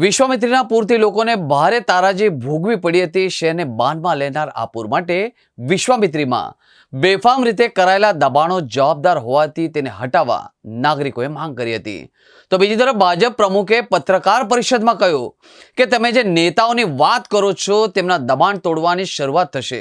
વિશ્વામિત્રીના પૂરથી લોકોને ભારે તારાજી ભોગવી પડી હતી. શહેરને બાનમાં લેનાર આ પૂર માટે વિશ્વામિત્રીમાં બેફામ રીતે કરાયેલા દબાણો જવાબદાર હોવાથી તેને હટાવવા નાગરિકોએ માંગ કરી હતી. તો બીજી તરફ ભાજપ પ્રમુખે પત્રકાર પરિષદમાં કહ્યું કે તમે જે નેતાઓની વાત કરો છો તેમના દબાણ તોડવાની શરૂઆત થશે.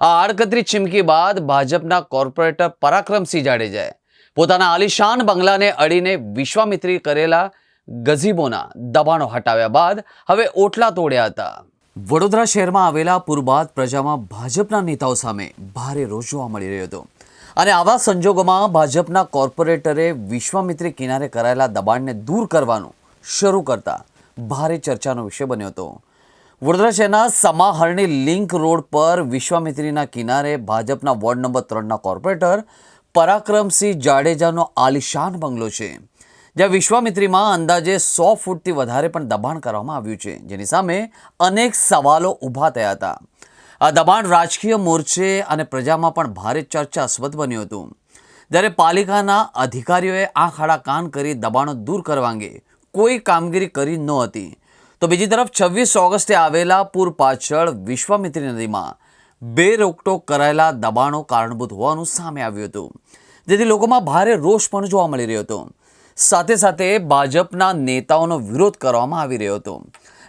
આ આડકતરી ચીમકી બાદ ભાજપના કોર્પોરેટર પરાક્રમસિંહ જાડેજાએ પોતાના આલિશાન બંગલાને અડીને વિશ્વામિત્રી કરેલા ગઝીબોના દબાણો હટાવ્યા બાદ હવે ઓટલા તોડ્યા હતા. વડોદરા શહેરમાં આવેલા પૂરબાદ પ્રજામાં ભાજપના નેતાઓ સામે ભારે રોષ જોવા મળી રહ્યો હતો. અને આવા સંજોગોમાં ભાજપના કોર્પોરેટરે વિશ્વામિત્રી કિનારે કરાયેલા દબાણને દૂર કરવાનું શરૂ કરતા ભારે ચર્ચાનો વિષય બન્યો હતો. વડોદરા શહેરના સમાહરણી લિંક રોડ પર વિશ્વામિત્રીના કિનારે ભાજપના વોર્ડ નંબર ત્રણના કોર્પોરેટર પરાક્રમસિંહ જાડેજાનો આલિશાન બંગલો છે. જ્યાં વિશ્વામિત્રીમાં અંદાજે સો ફૂટથી વધારે પણ દબાણ કરવામાં આવ્યું છે. જેની સામે અનેક સવાલો ઊભા થયા હતા. આ દબાણ રાજકીય મોરચે અને પ્રજામાં પણ ભારે ચર્ચાસ્પદ બન્યું હતું. જ્યારે પાલિકાના અધિકારીઓએ આંખ આડા કાન કરી દબાણો દૂર કરવા અંગે કોઈ કામગીરી કરી નહોતી તો બીજી તરફ છવ્વીસ ઓગસ્ટે આવેલા પૂર પાછળ વિશ્વામિત્રી નદીમાં બે રોકટોક કરાયેલા દબાણો કારણભૂત હોવાનું સામે આવ્યું હતું. જેથી લોકોમાં ભારે રોષ પણ જોવા મળી રહ્યો હતો. સાથે સાથે ભાજપના નેતાઓનો વિરોધ કરવામાં આવી રહ્યો હતો.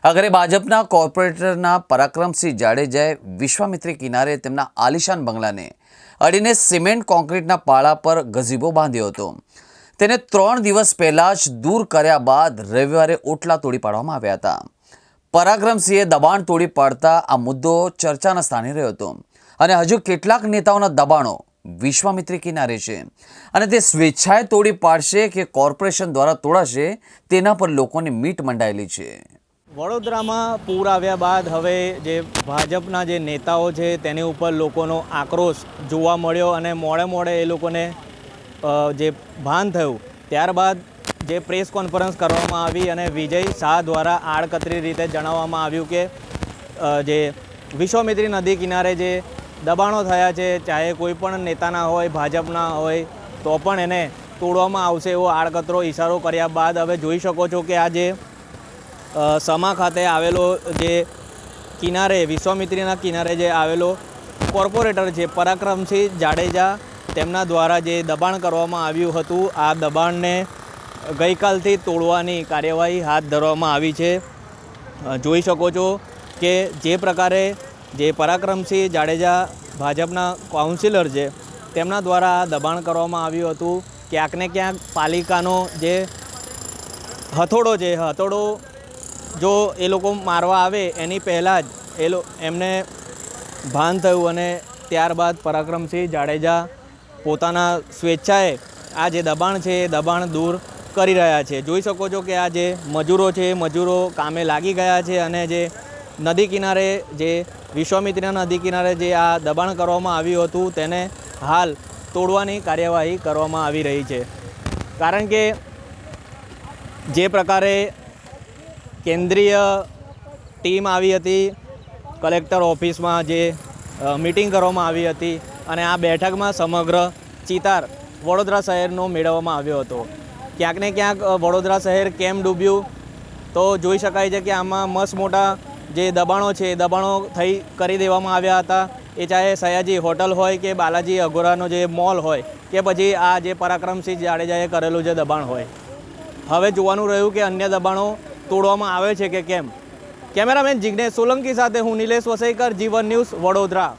અગરે ભાજપના કોર્પોરેટરના પરાક્રમસિંહ જાડેજાએ વિશ્વામિત્રી કિનારે તેમના આલિશાન બંગલાને અડીને સિમેન્ટ કોન્ક્રીટના પાળા પર ગઝીબો બાંધ્યો હતો. તેને ત્રણ દિવસ પહેલાં જ દૂર કર્યા બાદ રવિવારે ઓટલા તોડી પાડવામાં આવ્યા હતા. પરાક્રમસિંહે દબાણ તોડી પાડતા આ મુદ્દો ચર્ચાના સ્થાને રહ્યો હતો અને હજુ કેટલાક નેતાઓના દબાણો વિશ્વામિત્રી કિનારે છે. અને તે સ્વેચ્છાએ તોડી પાડશે કે કોર્પોરેશન દ્વારા તોડાશે, તેના પર લોકોની મીટ મંડાયેલી છે. વડોદરામાં પૂર આવ્યા બાદ હવે જે ભાજપના જે નેતાઓ છે, તેની ઉપર લોકોનો આક્રોશ જોવા મળ્યો અને મોડે મોડે એ લોકોને જે ભાન થયું, ત્યારબાદ જે પ્રેસ કોન્ફરન્સ કરવામાં આવી અને વિજય શાહ દ્વારા આડકતરી રીતે જણાવવામાં આવ્યું કે જે વિશ્વામિત્રી નદી કિનારે જે દબાણો થયા છે, ચાહે કોઈ પણ નેતાના હોય, ભાજપના હોય, તો પણ એને તોડવામાં આવશે એવો આડકતરો ઇશારો કર્યા બાદ હવે જોઈ શકો છો કે આ જે સમા ખાતે આવેલો જે કિનારે, વિશ્વામિત્રીના કિનારે જે આવેલો કોર્પોરેટર છે, પરાક્રમસિંહ જાડેજા, તેમના દ્વારા જે દબાણ કરવામાં આવ્યું હતું, આ દબાણને ગઈકાલથી તોડવાની કાર્યવાહી હાથ ધરવામાં આવી છે. જોઈ શકો છો કે જે પ્રકારે જે પરાક્રમસિંહ જાડેજા ભાજપના કાઉન્સિલર છે, તેમના દ્વારા દબાણ કરવામાં આવ્યું હતું. ક્યાંક ને ક્યાંક પાલિકાનો જે હથોડો છે, હથોડો જો એ લોકો મારવા આવે, એની પહેલાં જ એ લો, એમને ભાન થયું અને ત્યારબાદ પરાક્રમસિંહ જાડેજા પોતાના સ્વેચ્છાએ આ જે દબાણ છે, એ દબાણ દૂર કરી રહ્યા છે. જોઈ શકો છો કે આ જે મજૂરો છે, એ મજૂરો કામે લાગી ગયા છે અને જે નદી કિનારે જે વિશ્વામિત્રી નદી કિનારે જે આ દબાણ કરવામાં આવ્યું હતું, તેને હાલ તોડવાની કાર્યવાહી કરવામાં આવી રહી છે. કારણ કે જે પ્રકારે કેન્દ્રીય ટીમ આવી હતી, કલેક્ટર ઓફિસમાં જે મિટિંગ કરવામાં આવી હતી અને આ બેઠકમાં સમગ્ર ચિતાર વડોદરા શહેરનો મેળવવામાં આવ્યો હતો. ક્યાંક ને ક્યાંક વડોદરા શહેર કેમ ડૂબ્યું તો જોઈ શકાય છે કે આમાં મસ્ત મોટા જે દબાણો છે, એ દબાણો થઈ કરી દેવામાં આવ્યા હતા. એ ચાહે સયાજી હોટલ હોય કે બાલાજી અઘોરાનો જે મોલ હોય કે પછી આ જે પરાક્રમસિંહ જાડેજાએ કરેલું જે દબાણ હોય. હવે જોવાનું રહ્યું કે અન્ય દબાણો તોડવામાં આવે છે કે કેમ? કેમેરામેન જિજ્ઞેશ સોલંકી સાથે હું નિલેશ વસઈકર જીવન ન્યૂઝ વડોદરા.